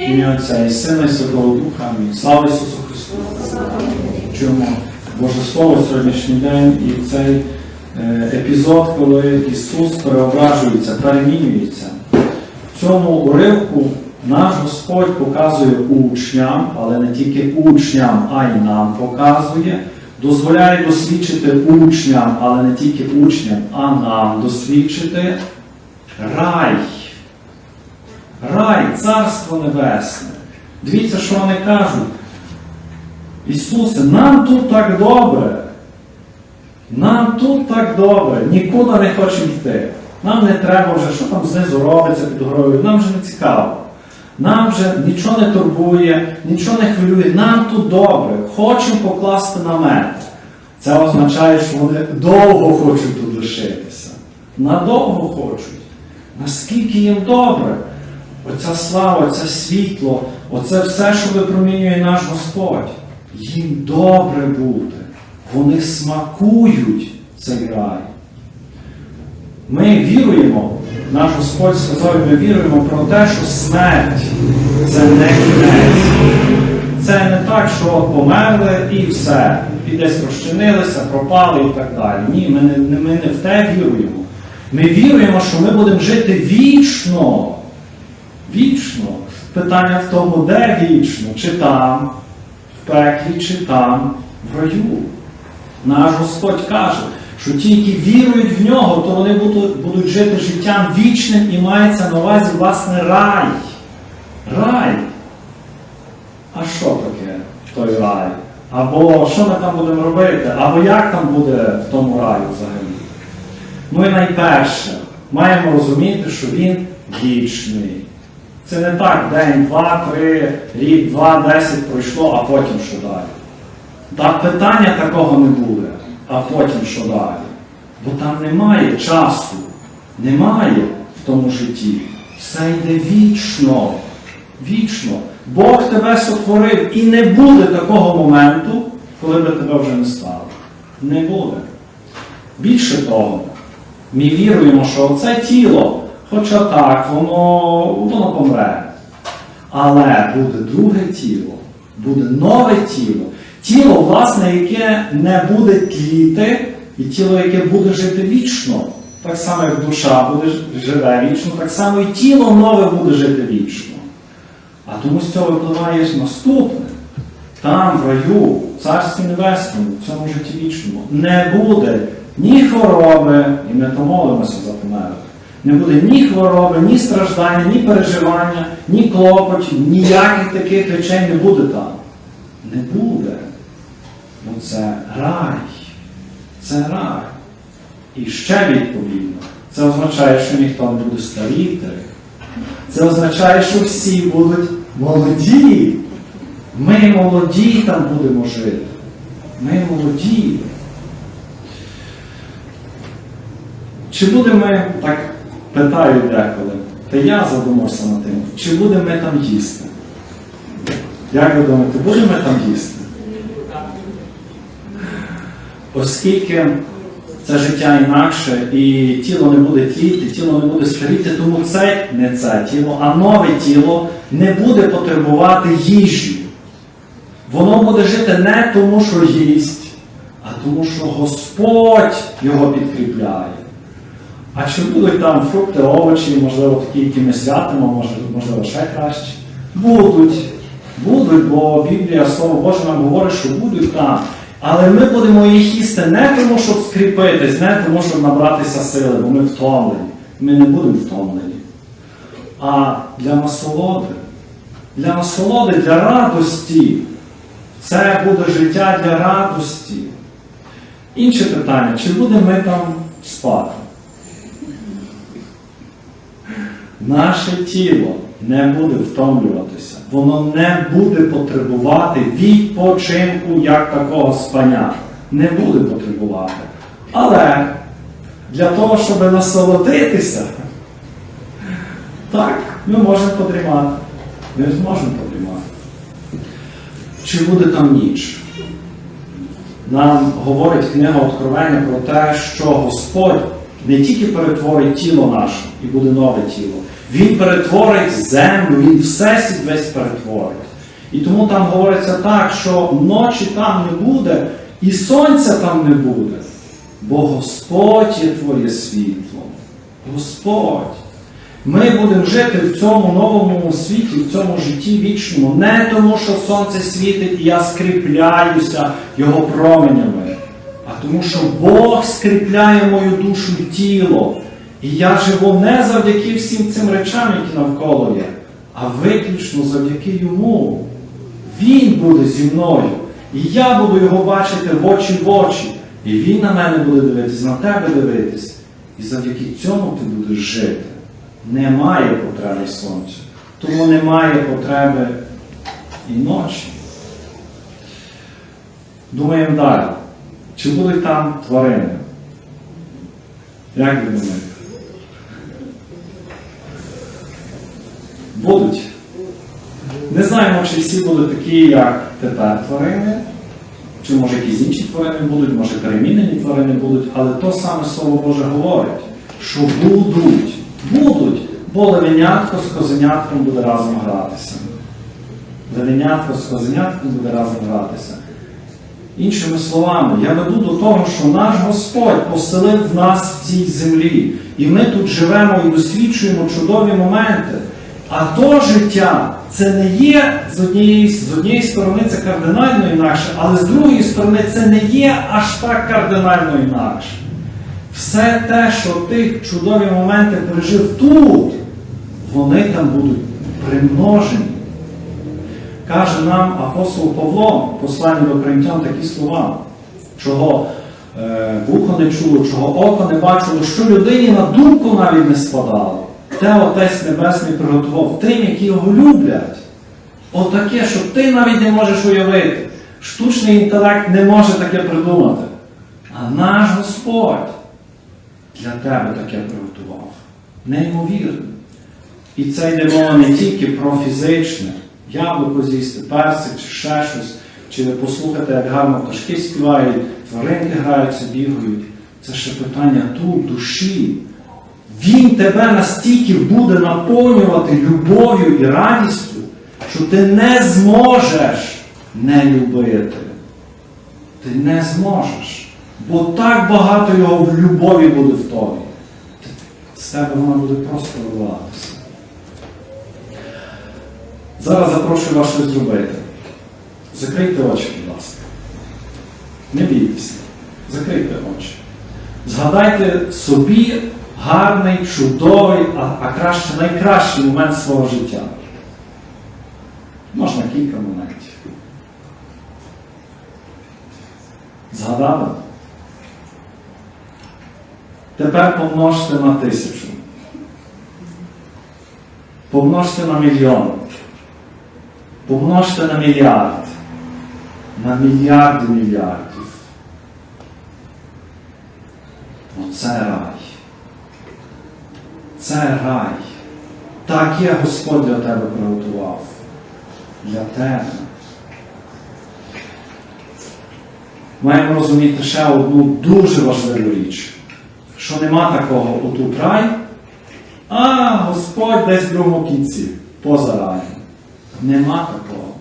Ім'я Отця і Сина і Святого Духа. Амінь. Слава Ісусу Христу! Чуємо Боже Слово сьогоднішній день і цей е, епізод, коли Ісус переображується, перемінюється. В цьому уривку наш Господь показує учням, але не тільки учням, а й нам показує, дозволяє досвідчити учням, але не тільки учням, а нам досвідчити рай. Рай, Царство Небесне. Дивіться, що вони кажуть. Ісусе, нам тут так добре. Нам тут так добре, нікуди не хочемо йти. Нам не треба вже, що там знизу робиться під горою, нам вже не цікаво. Нам вже нічого не турбує, нічого не хвилює, нам тут добре, хочемо покласти намет. Це означає, що вони довго хочуть тут лишитися. Надовго хочуть. Наскільки їм добре. Оця слава, це світло, оце все, що випромінює наш Господь. Їм добре бути. Вони смакують цей рай. Ми віруємо, наш Господь сказав, ми віруємо про те, що смерть це не кінець. Це не так, що померли і все. І десь розчинилися, пропали і так далі. Ні, ми не, ми не в те віруємо. Ми віруємо, що ми будемо жити вічно. Вічно. Питання в тому, де вічно, чи там, в пеклі, чи там, в раю. Наш Господь каже, що ті, які вірують в нього, то вони будуть, жити життям вічним і мається на увазі власне рай. Рай. А що таке той рай? Або що ми там будемо робити? Або як там буде в тому раю взагалі? І найперше, маємо розуміти, що він вічний. Це не так день, два, три, рік, два, десять пройшло, а потім що далі. Та питання такого не буде, а потім що далі. Бо там немає часу, немає в тому житті. Все йде вічно. Вічно. Бог тебе сотворив і не буде такого моменту, коли би тебе вже не стало. Не буде. Більше того, ми віруємо, що це тіло, хоча так, воно, воно помре. Але буде друге тіло, буде нове тіло. Тіло, власне, яке не буде тліти, і тіло, яке буде жити вічно. Так само, як душа буде живе вічно, так само і тіло нове буде жити вічно. А тому з цього випливає наступне. Там, в раю, в Царстві Небесному, в цьому житті вічному, не буде ні хвороби, і ми то молимося за померлих, не буде ні хвороби, ні страждання, ні переживання, ні клопотів, ніяких таких речей не буде там. Не буде. Бо це рай. Це рай. І ще відповідно, це означає, що ніхто не буде старіти. Це означає, що всі будуть молоді. Ми молоді там будемо жити. Ми молоді. Чи будемо ми, так питаю деколи, та я задумався над тим, чи будемо ми там їсти? Як ви думаєте, будемо ми там їсти? Оскільки це життя інакше, і тіло не буде тліти, тіло не буде старіти, тому це не це тіло, а нове тіло не буде потребувати їжі. Воно буде жити не тому, що їсть, а тому, що Господь його підкріпляє. А чи будуть там фрукти, овочі, можливо, такі, які ми святимо, можливо, ще краще? Будуть. Будуть, бо Біблія, Слово Боже нам говорить, що будуть там. Але ми будемо їх їсти не тому, щоб скріпитись, не тому, щоб набратися сили, бо ми втомлені. Ми не будемо втомлені. А для насолоди. Для насолоди, для радості. Це буде життя для радості. Інше питання, чи будемо ми там спати? Наше тіло не буде втомлюватися, воно не буде потребувати відпочинку як такого спання. Не буде потребувати. Але для того, щоб насолодитися, так, ми можемо подрімати. Ми зможемо подрімати. Чи буде там ніч? Нам говорить книга Откровення про те, що Господь не тільки перетворить тіло наше і буде нове тіло, Він перетворить землю, Він всесвіт весь перетворить. І тому там говориться так, що ночі там не буде, і сонця там не буде. Бо Господь є твоє світло. Господь. Ми будемо жити в цьому новому світі, в цьому житті вічному, не тому, що сонце світить і я скріпляюся його променями, а тому, що Бог скріпляє мою душу і тіло. І я живу не завдяки всім цим речам, які навколо є, а виключно завдяки йому. Він буде зі мною. І я буду його бачити в очі в очі. І він на мене буде дивитись, на тебе дивитись. І завдяки цьому ти будеш жити. Немає потреби сонцю. Тому немає потреби і ночі. Думаємо далі. Чи будуть там тварини? Як ви думаєте? Будуть. Не знаємо, чи всі будуть такі, як тепер тварини, чи може якісь інші тварини будуть, може перемінені тварини будуть, але то саме Слово Боже говорить, що будуть, будуть, бо левенятко з козенятком буде разом гратися. Левенятко з козенятком буде разом гратися. Іншими словами, я веду до того, що наш Господь поселив в нас в цій землі. І ми тут живемо і досліджуємо чудові моменти. А то життя це не є з однієї, з однієї сторони це кардинально інакше, але з другої сторони це не є аж так кардинально інакше. Все те, що ти чудові моменти пережив тут, вони там будуть примножені. Каже нам апостол Павло, в посланні до Коринтян такі слова, чого е, вухо не чуло, чого око не бачило, що людині на думку навіть не спадало. Те Отець Небесний приготував тим, які його люблять. Отаке, що ти навіть не можеш уявити. Штучний інтелект не може таке придумати. А наш Господь для тебе таке приготував. Неймовірно. І це йде мова не тільки про фізичне, яблуко з'їсти, персик чи ще щось, чи послухати, як гарно пташки співають, тваринки граються, бігають. Це ще питання тут, душі. Він тебе настільки буде наповнювати любов'ю і радістю, що ти не зможеш не любити. Ти не зможеш. Бо так багато його в любові буде в тобі. З тебе вона буде просто виливатися. Зараз запрошую вас щось зробити. Закрийте очі, будь ласка. Не бійтеся. Закрийте очі. Згадайте собі гарний, чудовий, а, а краще найкращий момент свого життя. Можна кілька моментів. Згадали? Тепер помножте на тисячу. Помножте на мільйон. Помножте на мільярд. На мільярди мільярдів. Оце рай. Це рай. Так є Господь для тебе приготував. Для тебе. Маємо розуміти ще одну дуже важливу річ, що нема такого отут рай, а Господь десь в другому кінці, поза раєм. Нема такого.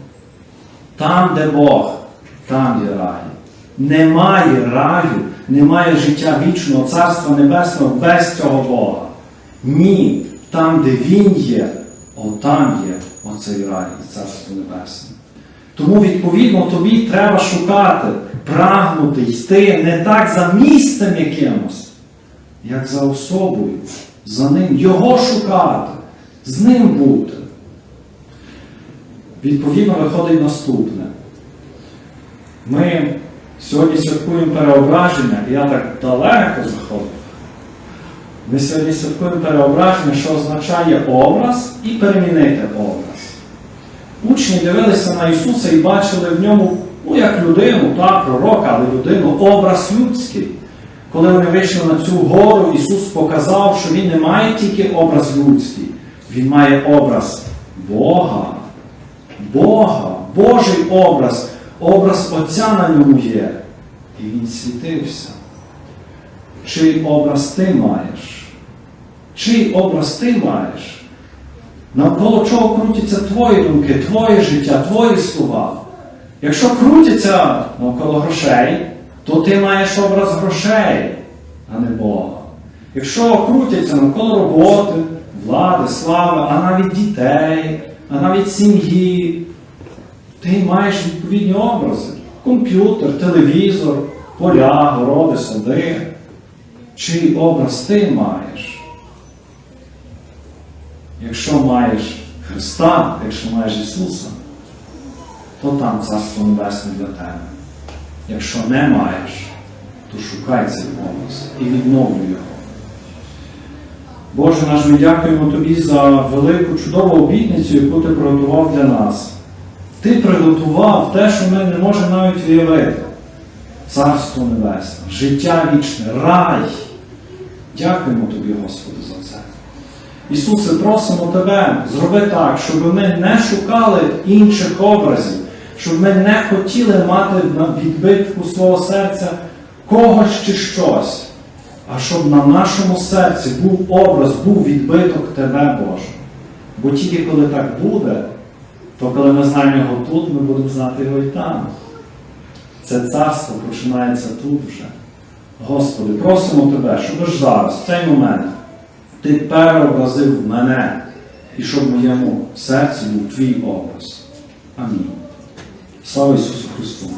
Там, де Бог, там є рай. Немає раю, немає життя вічного, Царства Небесного без цього Бога. Ні, там, де Він є, отам є оцей рай і Царство Небесне. Тому, відповідно, тобі треба шукати, прагнути, йти не так за місцем якимось, як за особою, за ним, його шукати, з ним бути. Відповідно, виходить наступне. Ми сьогодні святкуємо переображення, я так далеко заходив. Ми сьогодні святкуємо переображення, що означає образ і перемінити образ. Учні дивилися на Ісуса і бачили в ньому, ну як людину, та, пророка, але людину, образ людський. Коли вони вийшли на цю гору, Ісус показав, що Він не має тільки образ людський, Він має образ Бога. Бога, Божий образ, образ Отця на ньому є. І він світився. чий образ ти маєш? Чий образ ти маєш? Навколо чого крутяться твої думки, твоє життя, твої слова? Якщо крутяться навколо грошей, то ти маєш образ грошей, а не Бога. Якщо крутяться навколо роботи, влади, слави, а навіть дітей, а навіть сім'ї, ти маєш відповідні образи. Комп'ютер, телевізор, поля, городи, сади. Чий образ ти маєш? Якщо маєш Христа, якщо маєш Ісуса, то там Царство Небесне для тебе. Якщо не маєш, то шукай цей образ і відновлюй його. Боже наш, ми дякуємо Тобі за велику чудову обітницю, яку Ти приготував для нас. Ти приготував те, що ми не можемо навіть уявити. Царство Небесне, життя вічне, рай. Дякуємо Тобі, Господи, за це. Ісусе, просимо Тебе, зроби так, щоб ми не шукали інших образів, щоб ми не хотіли мати на відбитку свого серця когось чи щось, а щоб на нашому серці був образ, був відбиток Тебе, Боже. Бо тільки коли так буде, то коли ми знаємо його тут, ми будемо знати його і там. Це царство починається тут вже. Господи, просимо Тебе, щоб ж зараз, в цей момент, Ти переобразив мене і щоб в моєму серці був твій образ. Амінь. Слава Ісусу Христу!